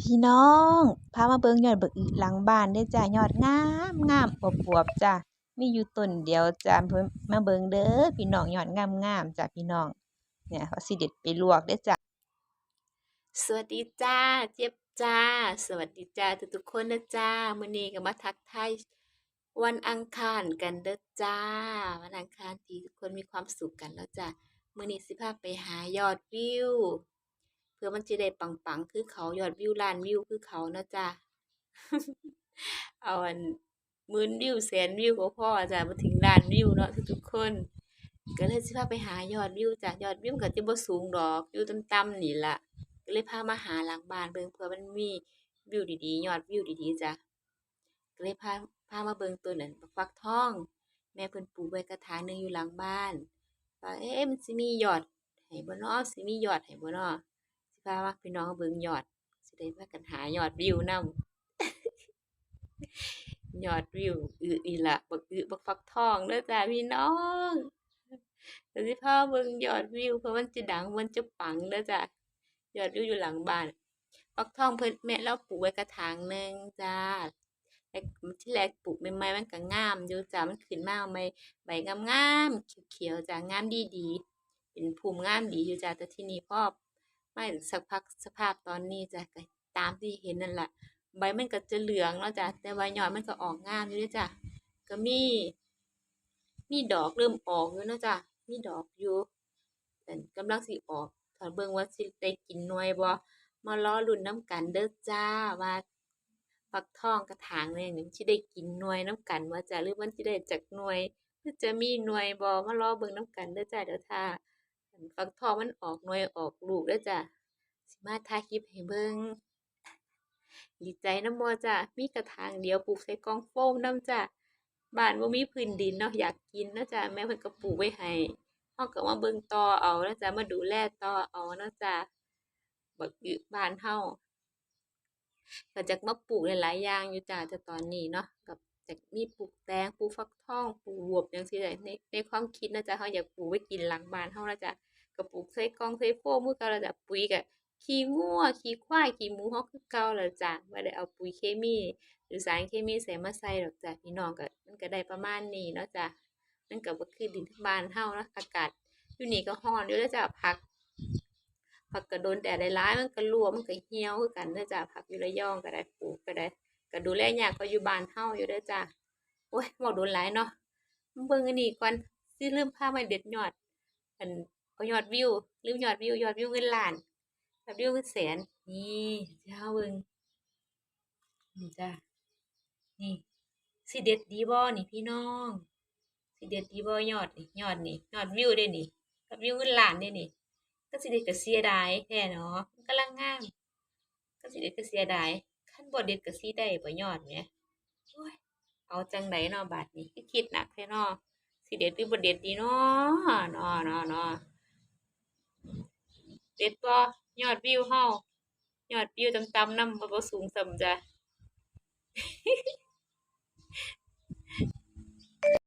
พี่น้องพามาเบิ่งยอดบักอึหลังบ้านเด้จ้ายอดงามงามอวบจ้ะมีอยู่ต้นเดียวจ้ะเพิ่นมาเบิ่งเด้อพี่น้องยอดงามๆจ้ะพี่น้องเนี่ยว่าสิเด็ดไปลวกเด้จ้ะสวัสดีจ้าเจี๊ยบจ้า สวัสดีจ้าทุกๆคนนะจ้ามื้อนี้ก็มาทักทายวันอังคารกันเด้อจ้า วันอังคารที่ทุกคนมีความสุขกันแล้วจ้ามื้อนี้สิพาไปหายอดวิว เพื่อมันจะได้ปังๆ คือเขายอดวิวล้านวิวคือเขานะจ้าเอาอันหมื่นวิวแสนวิวก็พอจ้ะบ่ถึงล้านวิวเนาะทุกๆคนก็เลยสิพาไปหายอดวิวจ้ะยอดวิวก็จะบ่สูงดอกอยู่ต่ำๆนี่ล่ะก็เลยพามาหาหลังบ้านเบิ่งเผื่อมันมีวิวดีๆ ยอดวิวดีๆจ้ะก็เลยพาพามาเบิ่งตัวนั้นฟักทอง แม่เพิ่นปลูกไว้กระถางหนึงอยู่หลังบ้านว่าเอ๊ะมันสิมียอดให้บ่เนาะสิมียอดให้บ่เนาะ พามาพี่น้องเบิ่งยอดสิได้พากันหายอดวิวนำยอดวิวอึนี่ล่ะบักอึบักฟักทองเด้อจ้ะพี่น้องเดี๋ยวสิพาเบิ่งยอดวิวเผื่อมันจะดังมันจะปังเด้อจ้ะยอดวิวอยู่หลังบ้านฟักทองเพิ่นแม่เราปลูกไว้กระถางหนึ่งจ้าแต่ที่แรกปลูกใหม่ๆมันก็งามอยู่จ้ามันขึ้นมาใหม่ใบงามๆเขียวๆจ้างามดีๆเป็นภูมิงามดีอยู่จ้าแต่ที่นี่พ่อ ไม่สักพักสภาพตอนนี้จ้ะก็ตามที่เห็นนั่นแหละใบมันก็จะเหลืองแล้วจ้ะแต่ใบยอดมันก็ออกงามอยู่เด้อจ้ะก็มี มีดอกเริ่มออกอยู่นะจ้ะมีดอกอยู่แต่กำลังสิออกถ้าเบิ่งว่าสิได้กินหน่วยบ่มารอลุ้นน้ำกันเด้อจ้าว่าฟักทองกระถางเนี่ยนี่สิได้กินหน่วยน้ำกันบ่าจ้าหรือมันสิได้จักหน่วยหรือจะมีหน่วยบ่มารอเบิ่งน้ำกันเด้อจ้าเดี๋ยวถ้า ฟักทองมันออกหน่วยออกลูกเด้อจ้าสิมาถ่ายคลิปให้เบิ่งดีใจน้ำบ่จ้ามีกระถางเดียวปลูกใส่กล่องโฟมน้ำจ้าบ้านบ่ามีพื้นดินเนาะอยากกินนะจ้าแม่เพิ่นก็ปลูกไว้ให้เฮาก็มาเบิ่งต่อเอานะจ้ะมาดูแลต่อเอานะจ้ะบักอึบ้านเฮาก็จักมาปลูกหลายๆอย่างอยู่จ้ะแต่ตอนนี้เนาะกับจักมีปลูกแตงปลูกฟักทองปลูกบวบจังซี่แหละในในความคิดนะจ๊ะเฮาอยากปลูกไว้กินหลังบ้านเฮานะจ๊ะ ก็ปลูกใส่กล่องใส่โฟมคือเก่าแล้วจ้ะปุ๋ยก็ขี้งัวขี้ควายขี้หมูเฮาคือเก่าแล้วจ้ะบ่ได้เอาปุ๋ยเคมี หรือสารเคมีใส่มาใส่ดอกจ้ะพี่น้องก็มันก็ได้ประมาณนี้เนาะจ้ะมันก็บ่คือดินบ้านเฮานะอากาศอยู่นี่ก็ร้อนอยู่เด้อจ้ะผักผักก็โดนแดดหลายมันก็ร่วมันก็เหี่ยวคือกันเด้อจ้ะผักอยู่ระยองก็ได้ปลูกก็ได้ก็ดูแลยากกว่าอยู่บ้านเฮาอยู่เด้อจ้ะโอ้ยเว้าโดนหลายเนาะมาเบิ่งอันนี้ก่อนสิลืมพามาเด็ดยอดอัน เอายอดวิวลืมยอดวิวยอดวิวเงินล้านยอดวิวเงินแสนนี่สิเฮาเบิงนี่จ้ะนี่สิเด็ดดีบ่นี่พี่น้องสิเด็ดดีบ่ยอดนี่ยอดนี่ยอดวิวเด้นี่ยอดวิวเงินล้านเด้นี่ก็สิเด็ดก็เสียดายแท้เนาะมันกำลังงามก็สิเด็ดก็เสียดายคันบ่เด็ดก็สิได้บ่ยอดแหมโอ้ยเอาจังไดเนาะบาดนี้คิดหนักแท้เนาะสิเด็ดหรือบ่เด็ดดีเนาะเนาะเนาะเนาะ เด็ดบ่ยอดวิวเฮายอดวิวต่ำๆนำบ่บ่สูงส่ำจ้ะ